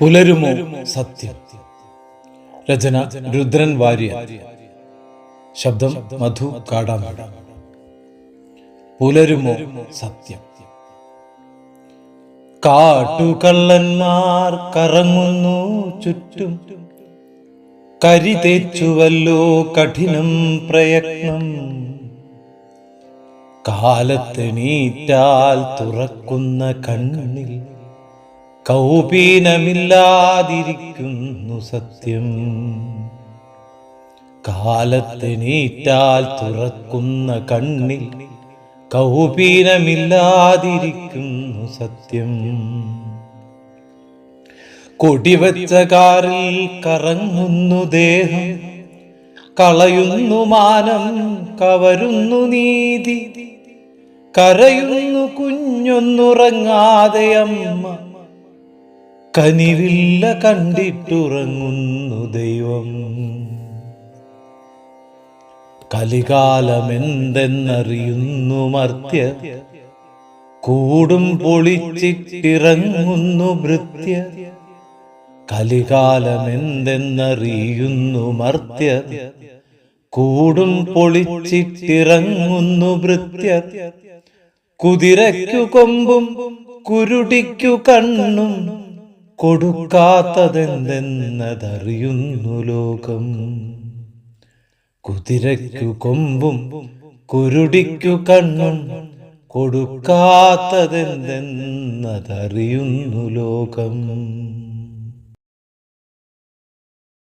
പുലരുമോ സത്യം? രചന രുദ്രൻ വാര്യ ശബ്ദം മധു കാടാമട പുലരുമോ സത്യം? കാട്ടുകള്ളന്മാർ കറങ്ങുന്നു ചുറ്റും. കരി തേച്ചുവല്ലോ കഠിനം പ്രയത്നം. കാലത്തെണീറ്റാൽ തുറക്കുന്ന കണ്ണിൽ കൗപീനമില്ലാതിരിക്കുന്നു സത്യം. കാലത്തെണീറ്റാൽ തുറക്കുന്ന കണ്ണിൽ കൗപീനമില്ലാതിരിക്കുന്നു സത്യം. കൊടിവച്ച കാറിൽ കറങ്ങുന്നു ദേഹം കളയുന്നു മാനം കവരുന്നു നീതി കരയുന്നു കുഞ്ഞൊന്നുറങ്ങാതെ അമ്മ. കനിവില്ല കണ്ടിട്ടുറങ്ങുന്നു ദൈവം. കലികാലമെന്തെന്നറിയുന്നു മർത്യ കൂടും പൊളിച്ചിട്ടിറങ്ങുന്നു ഭൃത്യ കലികാലമെന്തെന്നറിയുന്നു മർത്യ കൂടും പൊളിച്ചിട്ടിറങ്ങുന്നു ഭൃത്യ കുതിരയ്ക്കു കൊമ്പും കുരുടിക്കു കണ്ണും കൊടുക്കാത്തതെന്തെന്നതറിയുന്നു ലോകം. കുതിരയ്ക്കു കൊമ്പും കുരുടിക്കു കണ്ണും കൊടുക്കാത്തതെന്തെന്നതറിയുന്നു ലോകം.